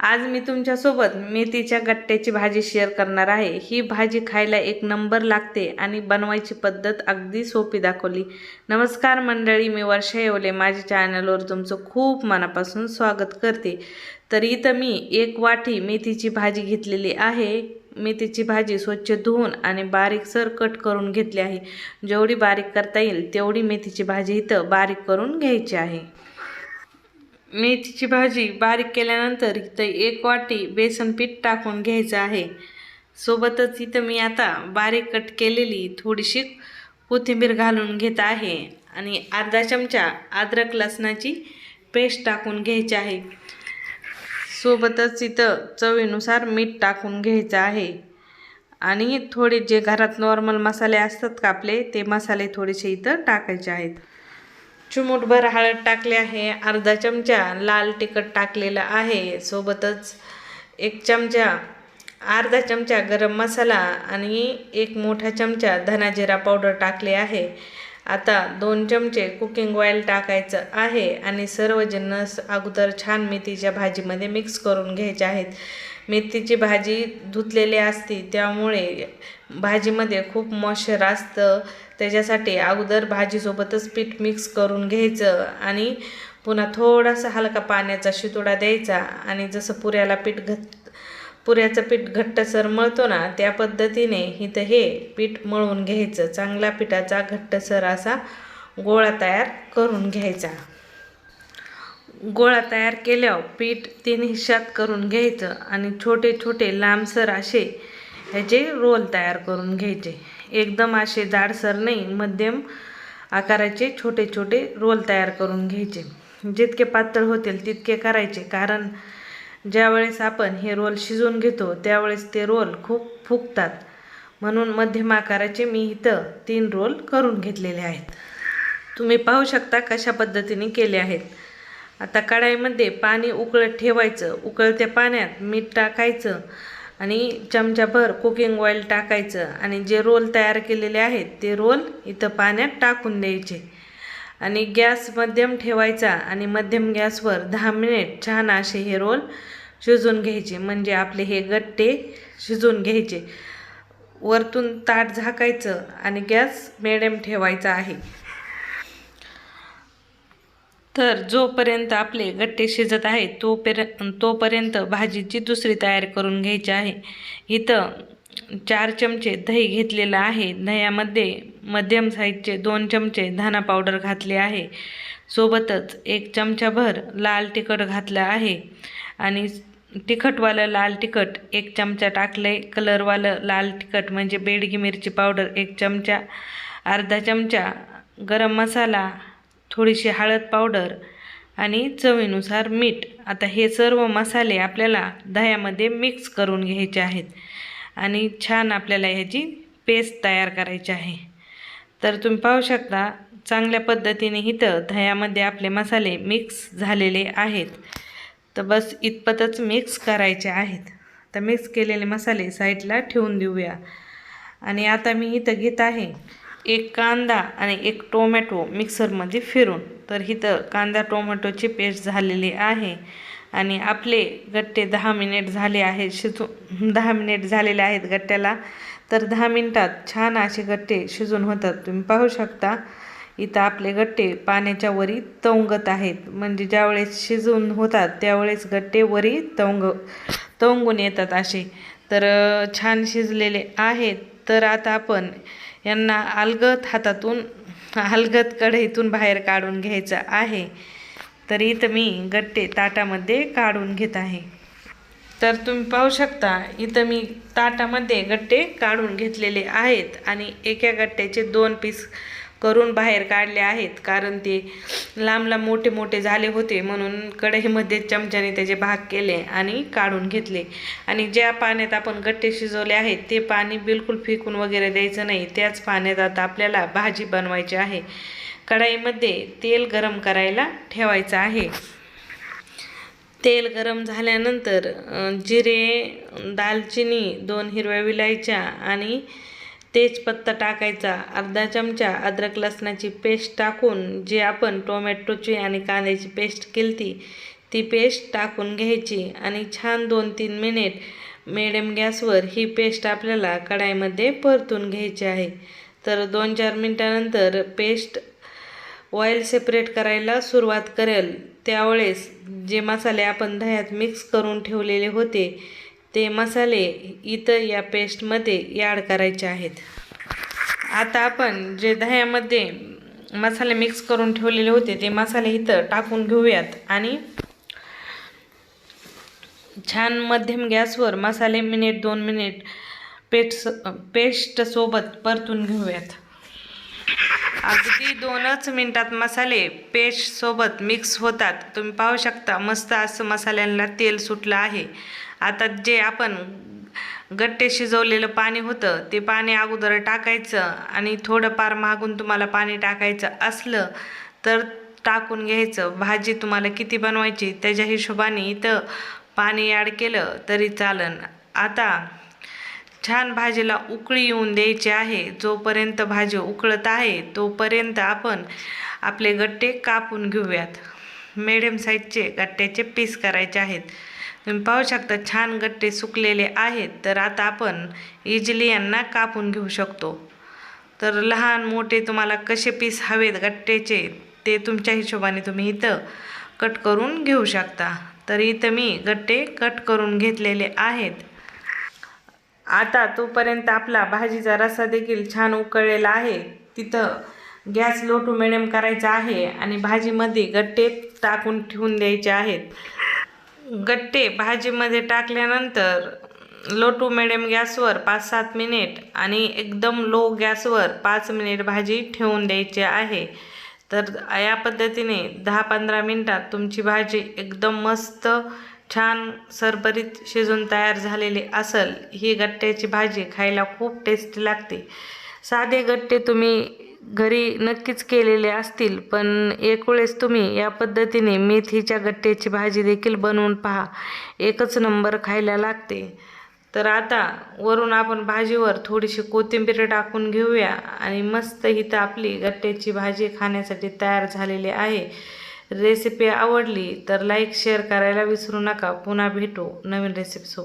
आज मी तुमच्यासोबत मेथीच्या गट्ट्याची भाजी शेअर करणार आहे. ही भाजी खायला एक नंबर लागते आणि बनवायची पद्धत अगदी सोपी दाखवली. नमस्कार मंडळी मी वर्षा येवले. माझ्या चॅनलवर तुमचं खूप मनापासून स्वागत करते. तर इथं मी एक वाटी मेथीची भाजी घेतलेली आहे. मेथीची भाजी स्वच्छ धुवून आणि बारीकसर कट करून घेतली आहे. जेवढी बारीक करता येईल तेवढी मेथीची भाजी इथं बारीक करून घ्यायची आहे. मेथीची भाजी बारीक केल्यानंतर इथं एक वाटी बेसन पीठ टाकून घ्यायचं आहे. सोबतच इथं मी आता बारीक कट केलेली थोडीशी कोथिंबीर घालून घेत आहे आणि अर्धा चमचा अद्रक लसणाची पेस्ट टाकून घ्यायची आहे. सोबतच इथं चवीनुसार मीठ टाकून घ्यायचं आहे. आणि थोडे जे घरात नॉर्मल मसाले असतात का आपले ते मसाले थोडेसे इथं टाकायचे आहेत. चिमूटभर हळद टाकले आहे अर्धा चमचा लाल तिखट टाकलेलं आहे. सोबतच एक चमचा अर्धा चमचा गरम मसाला आणि एक मोठा चमचा धनाजिरा पावडर टाकले आहे. आता दोन चमचे कुकिंग ऑइल टाकायचं आहे आणि सर्व जिन्नस अगोदर छान मेथीच्या भाजीमध्ये मिक्स करून घ्यायचे आहेत. मेथीची भाजी धुतलेली असती त्यामुळे भाजीमध्ये खूप मॉइश्चर असतं. त्याच्यासाठी अगोदर भाजीसोबतच पीठ मिक्स करून घ्यायचं आणि पुन्हा थोडासा हलका पाण्याचा शितोडा द्यायचा. आणि जसं पुऱ्याला पीठ घट पुऱ्याचं पीठ घट्टसर मळतो ना त्या पद्धतीने इथं हे पीठ मळून घ्यायचं. चांगला पिठाचा घट्टसर असा गोळा तयार करून घ्यायचा. गोळा तयार केल्यावर पीठ तीन हिश्यात करून घ्यायचं आणि छोटे छोटे लांबसर असे ह्याचे रोल तयार करून घ्यायचे. एकदम असे जाडसर नाही मध्यम आकाराचे छोटे छोटे रोल तयार करून घ्यायचे. जितके पातळ होतील तितके करायचे कारण ज्यावेळेस आपण हे रोल शिजवून घेतो त्यावेळेस ते रोल खूप फुगतात. म्हणून मध्यम आकाराचे मी इथं तीन रोल करून घेतलेले आहेत. तुम्ही पाहू शकता कशा पद्धतीने केले आहेत. आता कढाईमध्ये पाणी उकळत ठेवायचं. उकळत्या पाण्यात मीठ टाकायचं. आणि चमच्याभर कुकिंग ऑइल टाकायचं आणि जे रोल तयार केलेले आहेत ते रोल इथं पाण्यात टाकून द्यायचे. आणि गॅस मध्यम ठेवायचा आणि मध्यम गॅसवर दहा मिनिट छान असे हे रोल शिजून घ्यायचे. म्हणजे आपले हे गट्टे शिजून घ्यायचे. वरतून ताट झाकायचं आणि गॅस मिडियम ठेवायचा आहे. तर जोपर्यंत आपले गट्टे शिजत आहेत तोपर्यंत तोपर्यंत भाजीची दुसरी तयार करून घ्यायची आहे. इथं चार चमचे दही घेतलेलं आहे. दह्यामध्ये मध्यम साईजचे दोन चमचे धाना पावडर घातले आहे. सोबतच एक चमचाभर लाल तिखट घातलं आहे आणि तिखटवालं लाल तिखट एक चमचा टाकलं आहे कलरवालं लाल तिखट म्हणजे बेडगी मिरची पावडर एक चमचा अर्धा चमचा गरम मसाला थोडीशी हळद पावडर आणि चवीनुसार मीठ. आता हे सर्व मसाले आपल्याला दह्यामध्ये मिक्स करून घ्यायचे आहेत. आणि छान आपल्याला ह्याची पेस्ट तयार करायची आहे. तर तुम्ही पाहू शकता चांगल्या पद्धतीने इथं दह्यामध्ये आपले मसाले मिक्स झालेले आहेत. तर बस इतपतच मिक्स करायचे आहेत. तर मिक्स केलेले मसाले साईडला ठेवून देऊया. आणि आता मी इथं घेत आहे एक कांदा आणि एक टोमॅटो मिक्सरमध्ये फिरून. तर इथं कांदा टोमॅटोची पेस्ट झालेली आहे आणि आपले गट्टे दहा मिनिट झाले आहेत शिजू दहा मिनिट झालेले आहेत गट्ट्याला. तर दहा मिनटात छान असे गट्टे शिजून होतात. तुम्ही पाहू शकता इथं आपले गट्टे पाण्याच्या वरी तवंगत आहेत. म्हणजे ज्यावेळेस शिजून होतात त्यावेळेस गट्टे वरी तवंग तवंगून येतात असे. तर छान शिजलेले आहेत. तर आता आपण यांना अलगत हातातून अलगत कढईतून बाहेर काढून घ्यायचं आहे. तर इथं मी गट्टे ताटामध्ये काढून घेत आहे. तर तुम्ही पाहू शकता इथं मी ताटामध्ये गट्टे काढून घेतलेले आहेत आणि एका गट्ट्याचे दोन पीस करून बाहेर काढले आहेत कारण ते लांब लांब मोठे मोठे झाले होते म्हणून कढईमध्ये चमच्याने त्याचे भाग केले आणि काढून घेतले. आणि ज्या पाण्यात आपण गट्टे शिजवले आहेत ते पाणी बिलकुल फेकून वगैरे द्यायचं नाही. त्याच पाण्यात आता आपल्याला भाजी बनवायची आहे. कढाईमध्ये तेल गरम करायला ठेवायचं आहे. तेल गरम झाल्यानंतर जिरे दालचिनी दोन हिरव्या विलायच्या आणि तेजपत्ता टाकायचा अर्धा चमचा अद्रक लसणाची पेस्ट टाकून जे आपण टोमॅटोची आणि कांद्याची पेस्ट केली ती ती पेस्ट टाकून घ्यायची आणि छान दोन तीन मिनिट मिडियम गॅसवर ही पेस्ट आपल्याला कढाईमध्ये परतून घ्यायची आहे. तर दोन चार मिनटानंतर पेस्ट ऑइल सेपरेट करायला सुरुवात करेल. त्यावेळेस जे मसाले आपण दह्यात मिक्स करून ठेवलेले होते ते मसाले इथं या पेस्टमध्ये ॲड करायचे आहेत. आता आपण जे दह्यामध्ये मसाले मिक्स करून ठेवलेले होते ते मसाले इथं टाकून घेऊयात आणि छान मध्यम गॅसवर मसाले मिनिट दोन मिनिट पेस्ट पेस्टसोबत परतून घेऊयात. अगदी दोनच मिनिटात मसाले पेस्टसोबत मिक्स होतात. तुम्ही पाहू शकता मस्त असं मसाल्यांना तेल सुटलं आहे. आता जे आपण गट्टे शिजवलेलं पाणी होतं ते पाणी अगोदर टाकायचं आणि थोडंफार मागून तुम्हाला पाणी टाकायचं असलं तर टाकून घ्यायचं. भाजी तुम्हाला किती बनवायची त्याच्या हिशोबाने इथं पाणी ॲड केलं तरी चालन. आता छान भाजीला उकळी येऊन द्यायची आहे. जोपर्यंत भाजी उकळत आहे तोपर्यंत आपण आपले गट्टे कापून घेऊयात. मिडियम साईजचे गट्ट्याचे पीस करायचे आहेत. तुम्ही पाहू शकता छान गट्टे सुकलेले आहेत. तर आता आपण इजिली यांना कापून घेऊ शकतो. तर लहान मोठे तुम्हाला कसे पीस हवेत गट्ट्याचे ते तुमच्या हिशोबाने तुम्ही इथं कट करून घेऊ शकता. तर इथं मी गट्टे कट करून घेतलेले आहेत. आता तोपर्यंत आपला भाजीचा रस्सा देखील छान उकळलेला आहे. तिथं गॅस लो टू मिडियम करायचा आहे आणि भाजीमध्ये गट्टे टाकून ठेवून द्यायचे आहेत. गट्टे भाजीमध्ये टाकल्यानंतर लो टू मिडियम गॅसवर पाच सात मिनिट आणि एकदम लो गॅसवर पाच मिनिट भाजी ठेवून द्यायची आहे. तर या पद्धतीने दहा पंधरा मिनटात तुमची भाजी एकदम मस्त छान सरभरीत शिजून तयार झालेली असेल ही गट्ट्याची भाजी खायला खूप टेस्टी लागते. साधे गट्टे तुम्ही घरी नक्कीच केलेले असतील पण एक वेळेस तुम्ही या पद्धतीने मेथीच्या गट्ट्याची भाजी देखील बनवून पहा. एकच नंबर खायला लागते. तर आता वरून आपण भाजीवर थोडीशी कोथिंबीर टाकून घेऊया आणि मस्त इथं आपली गट्ट्याची भाजी खाण्यासाठी तयार झालेली आहे. रेसिपी आवडली तर लाईक शेअर करायला विसरू नका. पुन्हा भेटू नवीन रेसिपीसोबत.